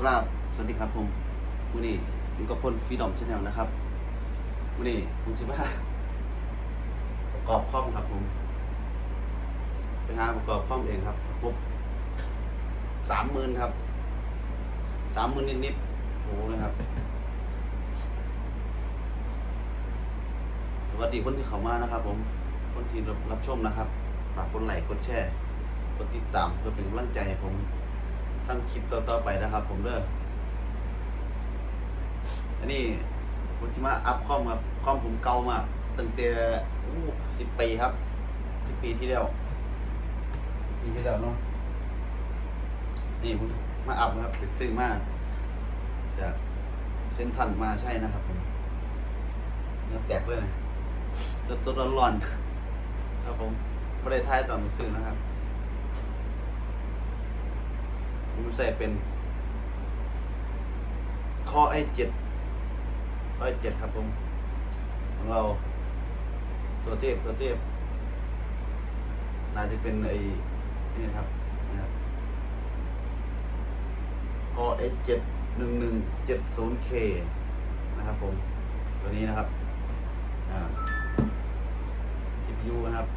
กราบสวัสดีครับผมวันนี้อยู่กับพลฟรีดอมชาแนลนะครับวันนี้ผมจะมาประกอบคอมครับผม ไปหาประกอบคอมเองครับปุ๊บสามหมื่นครับสามหมื่นนิดๆโหนะครับ สวัสดีคนที่เข้ามานะครับ ผมคนที่รับชมนะครับ ฝากกดไลค์กดแชร์กดติดตามเพื่อเป็นกำลังใจให้ผม ทำคลิปต่อๆไปนะครับ ผมเด้ออันนี้ผมที่มาอัพคอมครับคอมผมเก่ามากตั้งแต่สิบปีครับสิบปีที่แล้วสิบปีที่แล้วเนาะนี่ผมมาอัพนะครับเป็นซื้อมากจากเส้นทันมาใช่นะครับผมเนื้อแตกเลยนะสดสดๆร้อนๆครับผมไม่ได้ท้ายตอนผมซื้อนะครับ ผมใส่เป็นคอไอเจ็ดคอไอเจ็ดครับผม ของเรา ตัวเทพตัวเทพน่าจะเป็นไอนี่ครับนะครับคอไอเจ็ดหนึ่งหนึ่งเจ็ดศูนย์เคนะครับผม ตัวนี้นะครับอ่า CPU นะครับ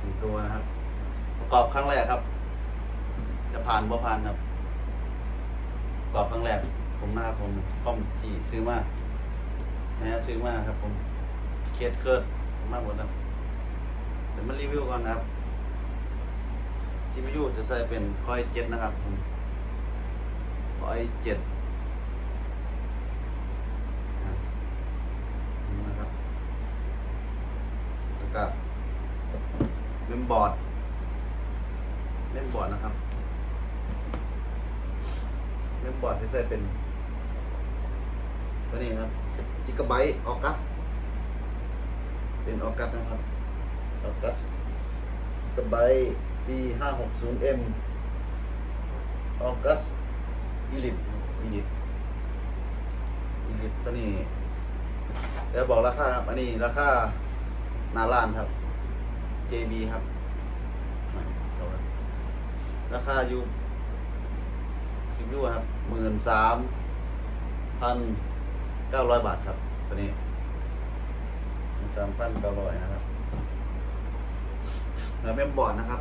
หนึ่งตัวนะครับ ประกอบครั้งแรกครับ จะผ่านบ่ผ่านครับประกอบครั้งแรกผมหนะครับผมคอมที่ซื้อมานะฮะซื้อมาครับ ผมเคสเคิร์ดมากหมดครับเดี๋ยวมารีวิวก่อนนะครับ CPU จะใส่เป็นคอยเจ็ดนะครับผมคอยเจ็ดนะครับแล้วก็เมมบอร์ดเล่นบอร์ดนะครับ เล่นบอร์ดที่ใส่เป็นตัวนี้ครับจิกไบต์ออกัสเป็นออกัสนะครับออกัสจิกไบต์ P ห้าหกศูนย์ M ออกัสอีลิทอีลิทอีลิทตัวนี้เดี๋ยวบอกราคาครับ อันนี้ราคานาล้านครับ JB ครับ ราคาอยู่ สิบยูครับหมื่นสามพันเก้าร้อยบาทครับตัวนี้หมื่นสามพันเก้าร้อยนะครับแล้วเป็นบอร์ดนะครับ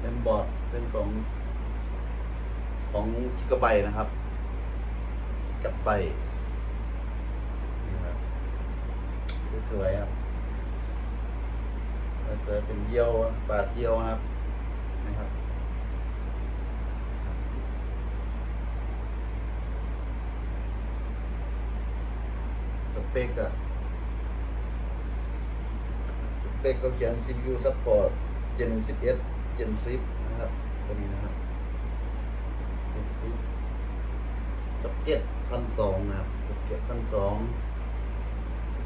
เป็นบอร์ดเป็นของของกิกะไบต์นะครับกิกะไบต์นี่ครับสวยครับเสือเป็นเยี่ยวบาดเยี่ยวนะครับ ส เปกอะสเปกก็เขียน CPU support Gen 11 Gen 10 นะครับตัวนี้นะครับ Gen 10จ็อกเก็ตพันสองนะครับจ็อกเก็ตพันสอง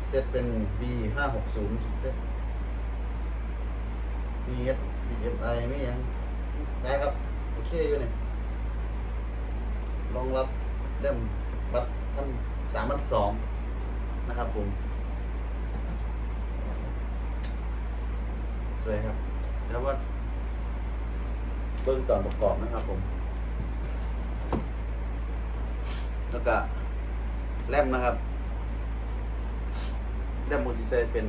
เซตเป็น B ห้าหกศูนย์เซตมีเอสดีเอ็มไอไม่ยังได้ครับ โอเคอยู่เนี่ยรองรับเล่มบัตรท่านสามพันสอง นะครับผม สวยครับ แล้วว่าเบื้องตอนประกอบนะครับผม แล้วก็แรมนะครับแรมมูลติเซเป็น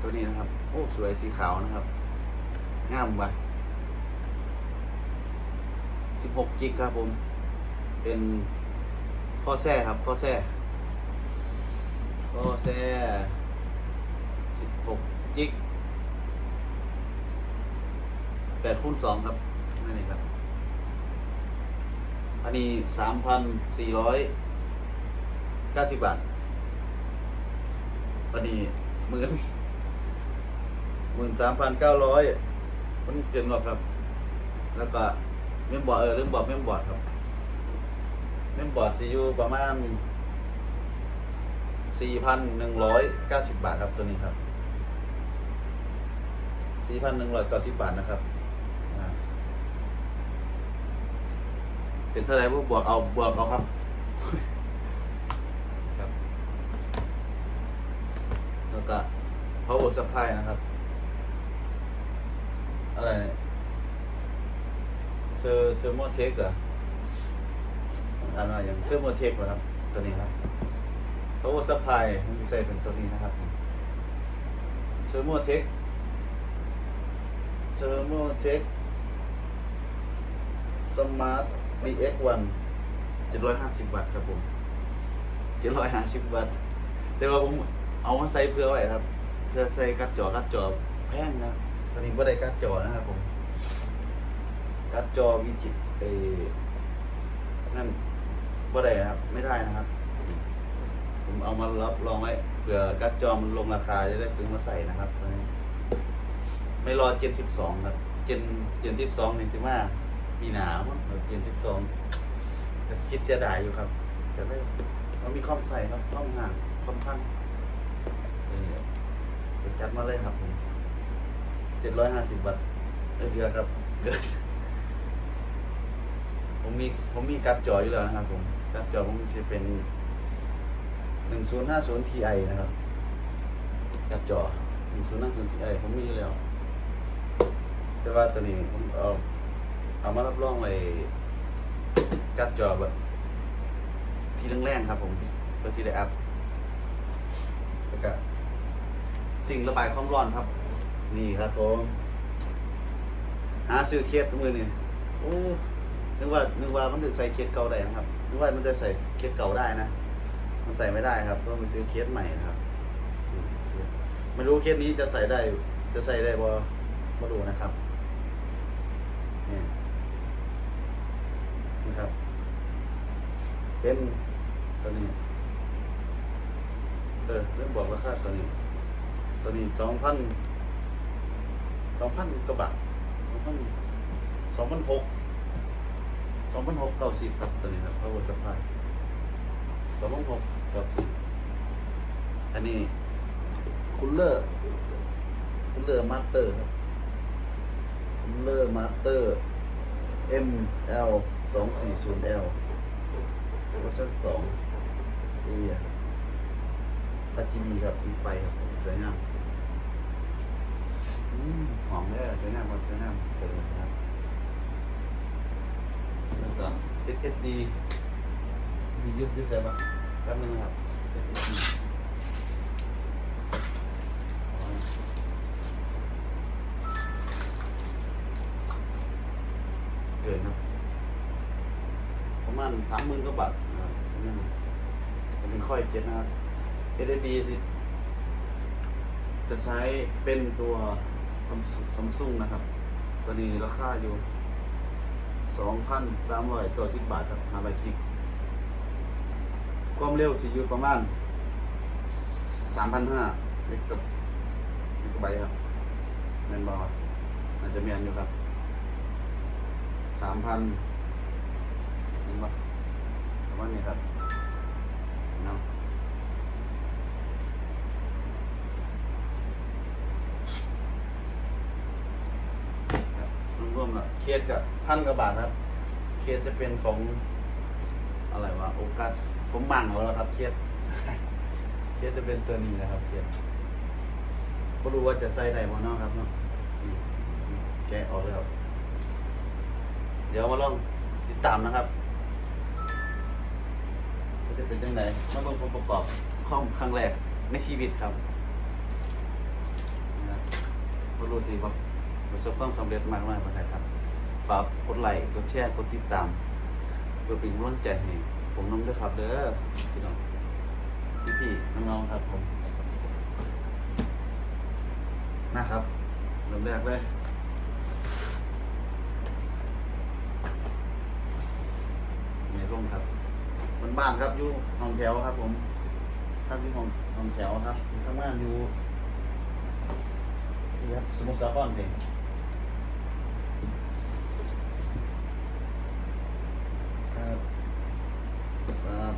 ตัวนี้นะครับ โอ้ สวยสีขาวนะครับ งามว่ะ16 กิกครับผม เป็น ข้อแท้ครับข้อแท้ข้อแท้16กิก8คูณ2ครับนั่นเองครับ อันนี้3,490บบาท อันนี้หมื่นหมื่นสามพันเก้าร้อยมันเกินหรอครับ แล้วก็เมมบอร์ดเออเรื่องบอร์ดเมมบอร์ดครับ เมมบอร์ดซียูประมาณสี่พันหนึ่งร้อยเก้าสิบบาทครับตัวนี้ครับสี่พันหนึ่งร้อยเก้าสิบบาทนะครับเป็นเท่าไหร่พวกบวกเอาบวกเอาครับครับ แล้วก็ power supply นะครับ อะไรเนี่ยเซอร์เทอร์โมเทคเห รออ่านว่าอย่างเทอร์โมเทคเหรอครับ ตัวนี้ครับ power supply มันใส่เป็นตัวนี้นะครับเทอร์โมเทคเทอร์โมเทคสมาร์ท DX1 750 วัตต์ครับผม750 วัตต์ แต่ว่าผมเอามาใส่เพื่อไว้ครับ เพื่อใส่การ์ดจอการ์ดจอแพงนะตอนนี้ไม่ได้การ์ดจอนะครับผมการ์ดจอวิจิตเออนั่น บ่ได้นะครับ ไม่ได้นะครับ ผมเอามารับรองไว้เผื่อการ์ดจอมันลงราคาจะได้ซื้อมาใส่นะครับตอนนี้ไม่รอเจนสิบสองครับ เจนเจนที่สองนี่สิมาปีหนามั้งเจนสิบสองแต่คิดเสียดายอยู่ครับแต่ไม่เรามีคอมใส่ครับคอมห่างคอมพันเจัดมาเลยครับผมเจ็ดร้อยห้าสิบบาทเออเดือครับ ผมมีผมมีการ์ดจออยู่แล้วนะครับผม การ์ดจอผมจะเป็นหนึ่งศูนย์ห้าศูนย์ทีไอนะครับการ์ดจอหนึ่งศูนย์ห้าศูนย์ทีไอผมมีอยู่แล้ว แต่ว่าตัวนี้ผมเอาเอามารับรองไว้กัดจอแบบที่แรงๆครับผมเพื่อที่ได้อัพแล้วก็สิ่งระบายความร้อนครับ นี่ครับผมหาซื้อเคสมือนี่โอ้ นึกว่านึกว่ามันจะใส่เคสเก่าได้นะครับนึกว่ามันจะใส่เคสเก่าได้นะ มันใส่ไม่ได้ครับต้องไปซื้อเคสใหม่นะครับ ไม่รู้เคสนี้จะใส่ได้ จะใส่ได้บ่มาดูนะครับนี่นี่ครับ เป็นตัวนี้ เออเรื่องบอกราคาตัวนี้ ตัวนี้สองพันสองพันกว่าบาทสองพันสองพันหก สองพันหกเก้าสิบครับตัวนี้ครับ power supply สองพันหกเก้าสิบอันนี้คูลเลอร์คูลเลอร์มาสเตอร์ครับเลอร์มาสเตอร์ ML สองสี่ศูนย์ L เวอร์ชันสองดีอะ RGB ครับมีไฟครับสวยงามหอมเลยสวยงามครับสวยงามเปิดครั บแล้วก็ SSD ดียุดที่ใส่ปะแป๊บนึงนะครับ SSD เอสดีเกินครับประมาณสามหมื่นกว่าบาทนะครับจะเป็นค่อยเจ็ดนะครับ SSD จะใช้เป็นตัวซัมซุงนะครับ ตัวนี้ราคาอยู่ สองพันสามร้อยตัวสิบบาทครับห้าร้อยกิกความเร็วสิอยู่ประมาณสามพันห้าเมกะเมกะไบต์ครับแมนบอลอาจจะแมนอยู่ครับสามพันเห็นปะประมาณนี้ครับเนาะครับรวมๆแล้วเค สกับพันกว่าบาทครับ เคสจะเป็นของอะไรวะโอกาสผมมั่งแล้วครับเคสเคสจะเป็นตัวนี้นะครับเคสก็รู้ว่าจะใส่ได้บ่เนาะครับเนาะแกะออกแล้วเดี๋ยวมาลองติดตามนะครับว่าจะเป็นยังไงมาลองผมประกอบข้อมครั้งแรกในชีวิตครับนะครับมารู้สิว่าประสบความสำเร็จมากมากเลยครับ ฝากกดไลค์กดแชร์กดติดตามเพื่อเป็นกำลังใจให้ผมน้องด้วยครับเด้อพี่น้องพี่พี่ๆน้องๆครับผมนะครับเริ่มแรกเลยในร่มครับมันบ้านครับอยู่ห้องแถวครับ ผมครับอยู่ห้องห้องแถวครับทำงานอยู่นี่ครับสมุทรสาครเองครับครับ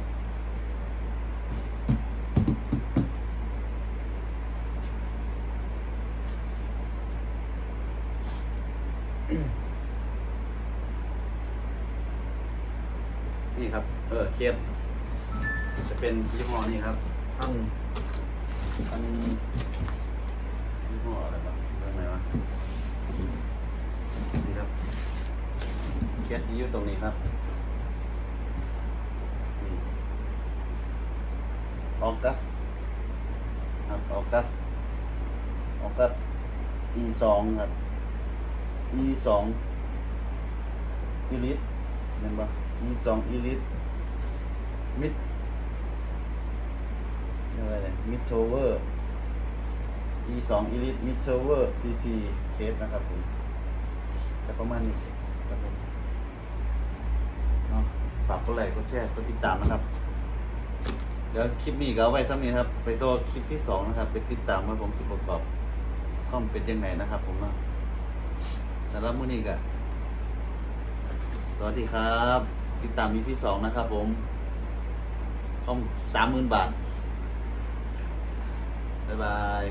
นี่ครับ เออเคสจะเป็นยี่ห้อนี้ครับท่านท่านยี่ห้ออะไรบ้างเรื่องไหนวะนี่ครับเคสที่อยู่ตรงนี้ครับออกัสครับออกัสออกัส e สองครับ e สองอีลิทเห็นปะ e สองอีลิท มิดเรียกว่าอะไรมิดโทเวอร์ e สองอีลิทมิดโทเวอร์ pc เคสนะครับผมจะประมาณนี้ครับผมเนาะฝากกดไลค์กดแชร์กดติดตามนะครับ เดี๋ยวคลิปนี้ก็เอาไว้สักนี้ครับ ไปตัวคลิปที่สองนะครับ ไปติดตามว่าผมสิประกอบคอมเป็นยังไงนะครับ ผมเนาะสำหรับมื้อนี้ก็สวัสดีครับ ติดตามมีที่สองนะครับผม คอมสามหมื่นบาท บ๊ายบาย